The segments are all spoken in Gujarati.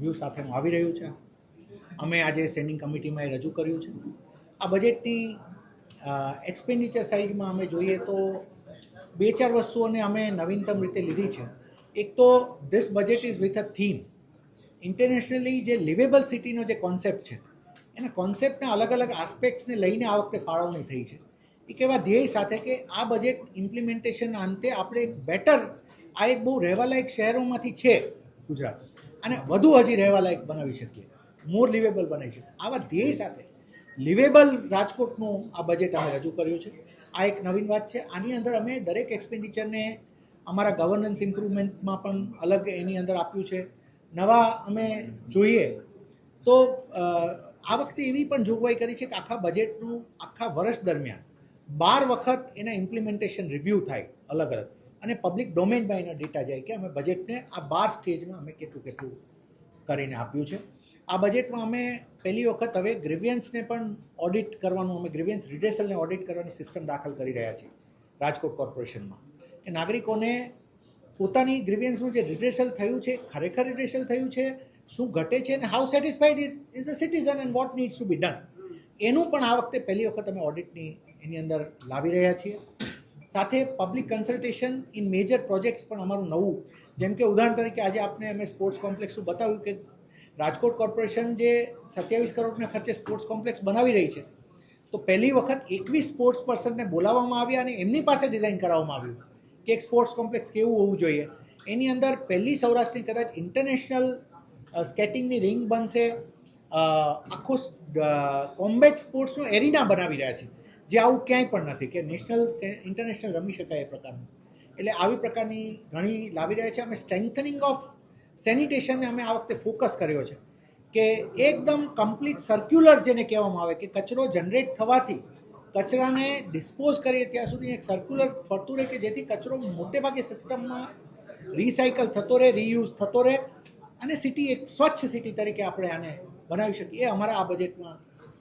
વ્યૂ સાથેનું આવી રહ્યું છે. અમે આજે સ્ટેન્ડિંગ કમિટીમાં એ રજૂ કર્યું છે. આ બજેટની એક્સપેન્ડિચર સાઇડમાં અમે જોઈએ તો બે ચાર વસ્તુઓને અમે નવીનતમ રીતે લીધી છે. એક તો this budget is with a theme internationally જે લિવેબલ સિટીનો જે કોન્સેપ્ટ છે, એના કોન્સેપ્ટના અલગ અલગ આસ્પેક્ટ્સને લઈને આ વખતે ફાળવણી થઈ છે. એક એવા ધ્યેય સાથે કે આ બજેટ ઇમ્પ્લિમેન્ટેશન અંતે આપણે એક બેટર આ એક બહુ રહેવાલાયક શહેરોમાંથી છે ગુજરાત. અને વધુ હજી રહેવાલાયક બનાવી શકીએ. મોર લિવેબલ બનાવી શકીએ આવા ધ્યેય સાથે લિવેબલ રાજકોટનું આ બજેટ અમે રજૂ કર્યું છે. આ એક નવીન વાત છે. આની અંદર અમે દરેક એક્સપેન્ડિચરને અમારા ગવર્નન્સ ઇમ્પ્રુવમેન્ટમાં પણ અલગ એની અંદર આપ્યું છે. નવા અમે જોઈએ તો આ વખતે એવી પણ જોગવાઈ કરી છે કે આખા બજેટનું આખા વર્ષ દરમિયાન બાર વખત એના ઇમ્પ્લિમેન્ટેશન રિવ્યૂ થાય અલગ અલગ અને પબ્લિક ડોમેનમાં એનો ડેટા જાય કે અમે બજેટને આ બાર સ્ટેજમાં અમે કેટલું કેટલું કરીને આપ્યું છે. આ બજેટમાં અમે પહેલી વખત હવે ગ્રેવિયન્સને પણ ઓડિટ કરવાનું, અમે ગ્રેવિયન્સ રિડ્રેસલને ઓડિટ કરવાની સિસ્ટમ દાખલ કરી રહ્યા છીએ રાજકોટ કોર્પોરેશનમાં કે નાગરિકોને પોતાની ગ્રીવિયન્સનું જે રિડ્રેસલ થયું છે, ખરેખર રિડ્રેસલ થયું છે, શું ઘટે છે અને how satisfied is a citizen and what needs to be done એનું પણ આ વખતે પહેલી વખત અમે ઓડિટની એની અંદર લાવી રહ્યા છીએ. સાથે public consultation in major projects પણ અમારું નવું. જેમ કે ઉદાહરણ તરીકે આજે આપણે અમે સ્પોર્ટ્સ કોમ્પ્લેક્સનું બતાવ્યું કે રાજકોટ કોર્પોરેશન જે સત્યાવીસ કરોડના ખર્ચે સ્પોર્ટ્સ કોમ્પ્લેક્સ બનાવી રહી છે. તો પહેલી વખત એકવીસ સ્પોર્ટ્સ પર્સનને બોલાવવામાં આવ્યા અને એમની પાસે ડિઝાઇન કરાવવામાં આવ્યું કે એક સ્પોર્ટ્સ કોમ્પ્લેક્સ કેવું હોવું જોઈએ. એની અંદર પહેલી સૌરાષ્ટ્રની કદાચ ઇન્ટરનેશનલ સ્કેટિંગની રિંગ બનશે. આખો કોમ્બેટ સ્પોર્ટ્સનો એરિના બનાવી રહ્યા છે. જે આવું ક્યાંય પણ નથી, કે નેશનલ ઇન્ટરનેશનલ રમી શકાય એ પ્રકારનું. એટલે આવી પ્રકારની ઘણી લાવી રહ્યા છે. અમે સ્ટ્રેન્થનિંગ ઓફ સેનિટેશનને અમે આ વખતે ફોકસ કર્યો છે. કે એકદમ કમ્પ્લીટ સર્ક્યુલર જેને કહેવામાં આવે, કે કચરો જનરેટ થવાથી કચરાને ડિસ્પોઝ કરીએ ત્યાં સુધી એક સર્ક્યુલર ફરતું રહે કે જેથી કચરો મોટે ભાગે સિસ્ટમમાં રિસાયકલ થતો રહે રીયુઝ થતો રહે અને સિટી એક સ્વચ્છ સિટી તરીકે આપણે આને બનાવી શકીએ. એ અમારા આ બજેટમાં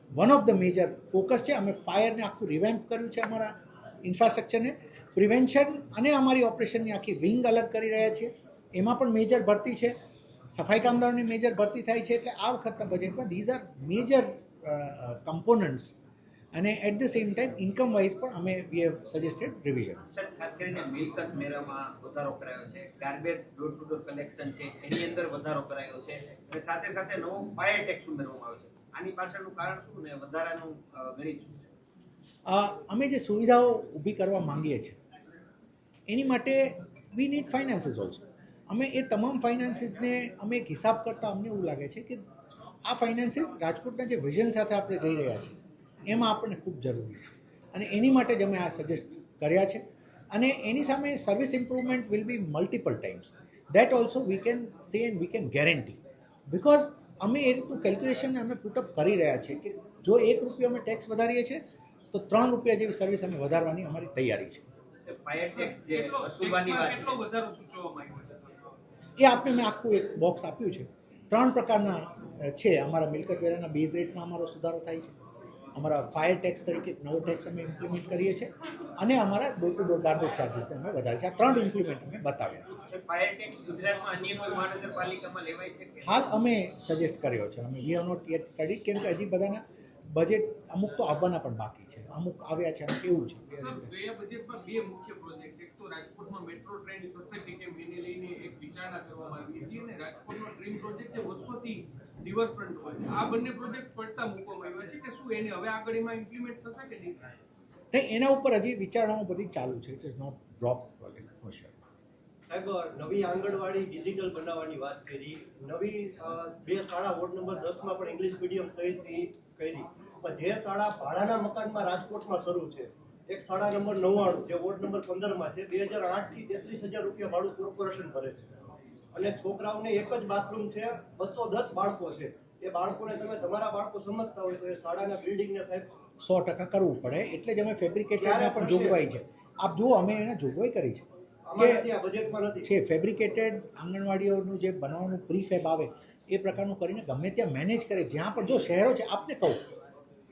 one of the major focus છે, અમે ફાયરને આખું રિવેમ્પ કર્યું છે અમારા ઇન્ફ્રાસ્ટ્રક્ચરને પ્રિવેન્શન અને અમારી ઓપરેશનની આખી વિંગ અલગ કરી રહ્યા છીએ. એમાં પણ મેજર ભરતી છે. સફાઈ કામદારોની મેજર ભરતી થાય છે, એટલે આ વખતના બજેટમાં ધીઝ આર મેજર કમ્પોનન્ટ્સ અને at the same time income wise પણ અમે we have suggested revision sir ખાસ કરીને મિલકત મેળામાં વધારો કરાયો છે garbage door to door collection છે, એની અંદર વધારો કરાયો છે, અને સાથે સાથે નવો ફાયર ટેક્સ ઉમેરવામાં આવ્યો છે. આની પાછળનું કારણ શું ને વધારાનું ગણિત શું? છે અમે જે સુવિધાઓ ઊભી કરવા માંગીએ છીએ, એની માટે વી નીડ ફાઇનાન્સીસ ઓલ્સો અમે એ તમામ ફાઇનાન્સીસને અમે એક હિસાબ કરતાં અમને એવું લાગે છે કે આ ફાઇનાન્સીસ રાજકોટના જે વિઝન સાથે આપણે જઈ રહ્યા છીએ, એમાં આપણને ખૂબ જરૂરી છે. અને એની માટે જ અમે આ સજેસ્ટ કર્યા છે. અને એની સામે service improvement will be multiple times that also we can say and we can guarantee because અમે એ રીતનું કેલ્ક્યુલેશન અમે પુટઅપ કરી રહ્યા છીએ કે જો એક રૂપિયો અમે ટેક્સ વધારીએ છીએ તો ત્રણ રૂપિયા જેવી સર્વિસ અમે વધારવાની અમારી તૈયારી છે. છે ફાયર ટેક્સ જે કેટલો વસૂલવાની વાત કેટલો છે વધારો સૂચવવામાં આવ્યો છે સર? એ આપણે મેં આખું એક બોક્સ આપ્યું છે. ત્રણ પ્રકારના છે અમારા મિલકત વેરાના બેઝ રેટમાં અમારો સુધારો થાય છે. અમારા ફાયર ટેક્સ તરીકે નવો ટેક્સ અમે ઇમ્પ્લિમેન્ટ કરીએ છીએ અને અમારા ડોર ટુ ડોર ગાર્બેજ ચાર્જીસને અમે વધારે છે. આ ત્રણ ઇમ્પ્લિમેન્ટ અમે બતાવ્યા છે. છે ફાયર ટેક્સ ગુજરાતમાં અન્ય કોઈ મહાનગરપાલિકામાં લેવાય છે હાલ અમે સજેસ્ટ કર્યો છે. અમે we have not yet study કેમ કે હજી બધાના બજેટ અમુક તો આવવાના પણ બાકી છે. અમુક આવ્યા છે અમુક એવું છે. ગયા બજેટમાં બે મુખ્ય પ્રોજેક્ટ એક તો રાજકોટમાં મેટ્રો ટ્રેન થશે કે કેમ એને લઈને એક વિચારણા કરવામાં આવી હતી. અને રાજકોટનો ડ્રીમ પ્રોજેક્ટ જે વર્ષોથી રિવરફ્રન્ટ હોય. આ બંને પ્રોજેક્ટ પડતા મૂકવામાં આવ્યા છે કે શું એને હવે આગળ એમાં ઇમ્પ્લિમેન્ટ થશે કે નહીં? થાય નહીં એના ઉપર હજી વિચારણાઓ બધી ચાલુ છે. It is not drop project for sure સાહેબ નવી આંગણવાડી ડિજિટલ બનાવવાની વાત કરી. નવી બે શાળા વોર્ડ નંબર દસમાં પણ ઇંગ્લિશ મીડિયમ સહિતની કરી. પણ જે શાળા ભાડાના મકાનમાં રાજકોટમાં શરૂ છે એક શાળા નંબર નવ્વાણું જે વોર્ડ નંબર પંદરમાં છે બે હજાર આઠથી તેત્રીસ હજાર રૂપિયા ભાડું કોર્પોરેશન ભરે છે. અને છોકરાઓને એક જ બાથરૂમ છે બસો દસ બાળકો છે. એ બાળકોને તમે તમારા બાળકો સમજતા હોય તો એ શાળાના બિલ્ડિંગને સાહેબ સો ટકા કરવું પડે એટલે જ અમે ફેબ્રિકેટેડમાં પણ જોગવાઈ છે. આપ જુઓ અમે એને જોગવાઈ કરી છે. કે છે ફેબ્રિકેટેડ આંગણવાડીઓનું જે બનાવવાનું પ્રીફેબ આવે એ પ્રકારનું કરીને ગમે ત્યાં મેનેજ કરે. જ્યાં પણ જો શહેરો છે આપને કહું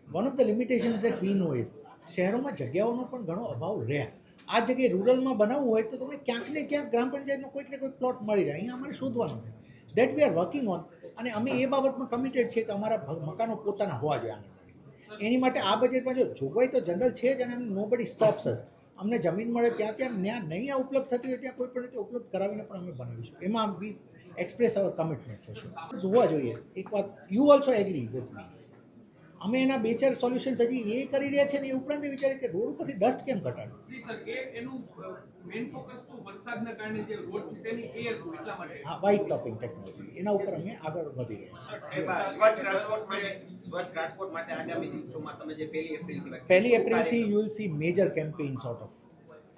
one of the limitations that we know is શહેરોમાં જગ્યાઓનો પણ ઘણો અભાવ રહે. આ જગ્યાએ રૂરલમાં બનાવવું હોય તો તમને ક્યાંક ને ક્યાંક ગ્રામ પંચાયતનો કોઈક ને કોઈક પ્લોટ મળી રહે. અહીંયા અમારે શોધવાનું છે. That we are working on અને અમે એ બાબતમાં કમિટેડ છે કે અમારા મકાનો પોતાના હોવા જોઈએ આંગણવાડી. એની માટે આ બજેટમાં જો જોગવાઈ તો જનરલ છે જ અને નો બડી સ્ટોપ્સ અમને જમીન મળે ત્યાં ત્યાં ત્યાં નહીં આ ઉપલબ્ધ થતી હોય ત્યાં કોઈ પણ રીતે ઉપલબ્ધ કરાવીને પણ અમે બનાવીશું. એમાં વી એક્સપ્રેસ અવર કમિટમેન્ટ જોવા જોઈએ. એક વાત you also agree with me અમે એના બે ચાર સોલ્યુશન્સ હજી એ કરી રહ્યા છે ને એ ઉપરાંત વિચારે કે રોડ ઉપરથી ડસ્ટ કેમ ઘટાડવું? સર એનું મેઇન ફોકસ તો વરસાદના કારણે જે રોડ તેની એ એટલા માટે. હા વ્હાઇટ ટોપિંગ ટેકનોલોજી એના ઉપર અમે આગળ વધી રહ્યા છીએ. સ્વચ્છ રાજકોટ માટે સ્વચ્છ રાજકોટ માટે આગામી દિવસોમાં તમે જે પહેલી એપ્રિલથી you will see major campaign sort of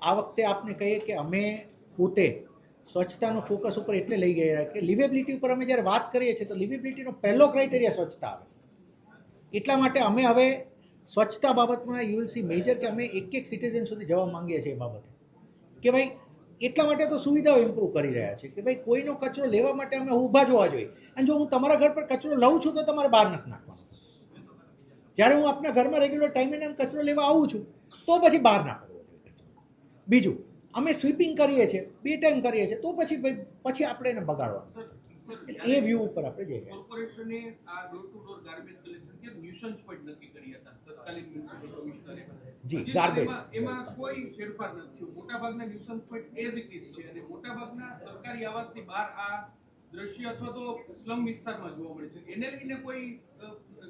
આ વખતે આપને કહીએ કે અમે પોતે સ્વચ્છતાનો ફોકસ ઉપર એટલે લઈ ગયા કે લિવેબિલિટી ઉપર અમે જ્યારે વાત કરીએ છીએ તો લિવેબિલિટીનો પહેલો ક્રાઇટેરિયા સ્વચ્છતા આવે. એટલા માટે અમે હવે સ્વચ્છતા બાબતમાં યુ વિલ સી મેજર કે અમે એક એક સિટીઝન સુધી જવા માંગીએ છીએ એ બાબતે. કે ભાઈ, એટલા માટે તો સુવિધાઓ ઇમ્પ્રૂવ કરી રહ્યા છે કે ભાઈ, કોઈનો કચરો લેવા માટે અમે ઊભા જોવા જોઈએ. અને જો હું તમારા ઘર પર કચરો લઉં છું તો તમારે બહાર નથી નાખવાનો. જ્યારે હું આપણા ઘરમાં રેગ્યુલર ટાઈમે કચરો લેવા આવું છું, તો પછી બહાર ના કરવો જોઈએ કચરો. બીજું, અમે સ્વીપિંગ કરીએ છીએ, બે ટાઈમ કરીએ છીએ, તો પછી પછી આપણે એને બગાડવાનું. એ વ્યૂ ઉપર આપણે જઈ રહ્યા કોર્પોરેશને આ door to door garbage collection કે ન્યુસન્સ પોઈન્ટ નક્કી કરી હતા? તત્કાલીન મ્યુનિસિપલ કમિશનરે. જી, ગાર્બેજ એમાં- કોઈ ફેરફાર નથી મોટા ભાગના nuisance point as it is છે અને મોટાભાગના સરકારી આવાસની બહાર આ દ્રશ્ય અથવા તો સ્લમ વિસ્તારમાં જોવા મળે છે. એને લઈને કોઈ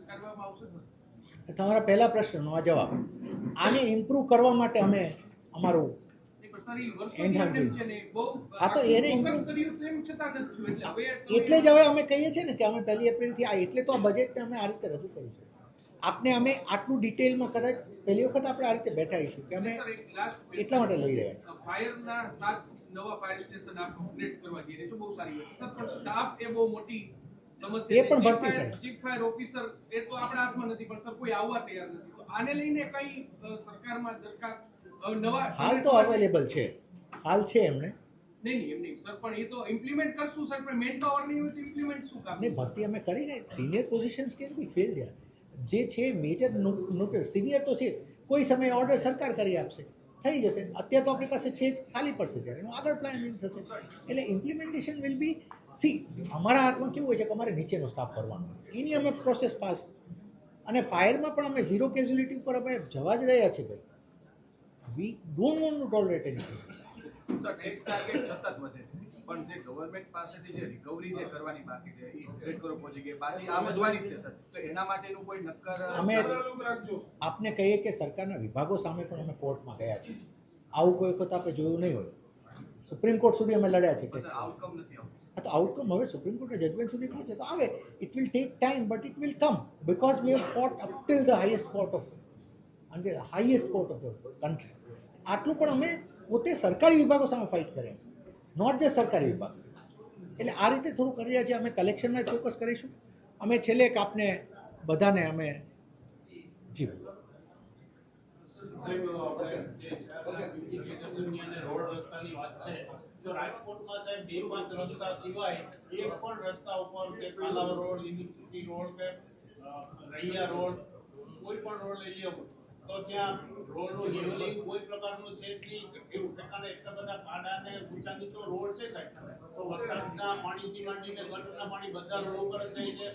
કરવામાં આવશે સર? તમારા પહેલા પ્રશ્નનો આ જવાબ. આને ઇમ્પ્રૂવ કરવા માટે અમે અમારું હા, તો એને. એટલે જ હવે અમે કહીએ છીએ ને કે અમે પહેલી એપ્રિલથી આ એટલે તો આ બજેટને અમે આ રીતે રજૂ કર્યું છે આપને અમે આટલું ડિટેલમાં કદાચ પહેલી વખત આપણે આ રીતે બેઠા આવીશું કે અમે એટલા માટે લઈ રહ્યા છીએ. ફાયરના સાત નવા ફાયર સ્ટેશન આપ કમ્પ્લીટ કરવા જઈ રહ્યા છો બહુ સારી વાત સર પણ સ્ટાફ એ બહુ મોટી સમસ્યા એ પણ. ભરતી થાય. ચીફ ફાયર ઓફિસર એ તો આપણા હાથમાં નથી પણ સર કોઈ આવવા તૈયાર નથી તો આને લઈને કઈ સરકારમાં દરખાસ્ત હાલ તો અવેલેબલ છે. હાલ છે એમણે નહીં નહીં એમ નહીં સર પણ એ તો ઇમ્પ્લિમેન્ટ કરશું સર પણ મેન પાવર નહીં હોય તો ઇમ્પ્લિમેન્ટ શું કામ? ને ભરતી અમે કરીને સિનિયર પોઝિશન્સ કેન બી યાર? જે છે મેજર નોટ સિનિયર તો છે કોઈ સમયે ઓર્ડર સરકાર કરી આપશે. થઈ જશે. અત્યારે તો આપણી પાસે છે જ ખાલી પડશે ત્યારે. એનું આગળ પ્લાનિંગ થશે. એટલે ઇમ્પ્લિમેન્ટેશન વિલ બી સી અમારા હાથમાં કેવું હોય છે કે અમારે નીચેનો સ્ટાફ કરવાનો એની અમે પ્રોસેસ ફાસ્ટ અને ફાયરમાં પણ અમે ઝીરો કેઝ્યુલિટી ઉપર અમે જવા જ રહ્યા છીએ ભાઈ. We don't want to tolerate any sir tax target સતત વધે છે. પણ જે ગવર્મેન્ટ પાસેથી જે રિકવરી જે કરવાની બાકી છે એ રેડ કરો પહોંચી ગઈ પાછી આ વધવાની જ છે સર. તો એના માટેનું કોઈ નક્કર અમે આપને કહીએ કે સરકારના વિભાગો સામે પણ અમે કોર્ટમાં ગયા છીએ. આવું કોઈ વખત આપણે જોયું નહીં હોય. સુપ્રીમ કોર્ટ સુધી અમે લડ્યા છે આઉટકમ નથી આવતું. તો આઉટકમ હવે સુપ્રીમ કોર્ટના જજમેન્ટ સુધી પહોંચે. તો આવે. It will take time but it will come because we have fought up till the highest court of અને highest court of the country આટલું પણ અમે પોતે સરકારી વિભાગો સામે ફાઇટ કર્યા નોટ જે સરકારી વિભાગ. એટલે આ રીતે થોડું કરી રહ્યા છીએ. અમે કલેક્શનમાં ફોકસ કરીશું. અમે છેલ્લે એક આપને બધાને અમે જી તો રાજકોટમાં બે પાંચ રસ્તા સિવાય એક પણ રસ્તા ઉપર કે રોડ યુનિવર્સિટી રોડ કે રોડ કોઈ પણ રોડ લઈ લ્યો તો ત્યાં રોડનું લેવલિંગ કોઈ પ્રકારનું છે નહીં. એવું ઠેકાણે એટલા બધા કાઢા ને ઊંચા નીચો રોડ છે સાહેબ. તો વરસાદના પાણીથી માંડીને ગટરના પાણી બધા રોડ ઉપર જ જાય છે.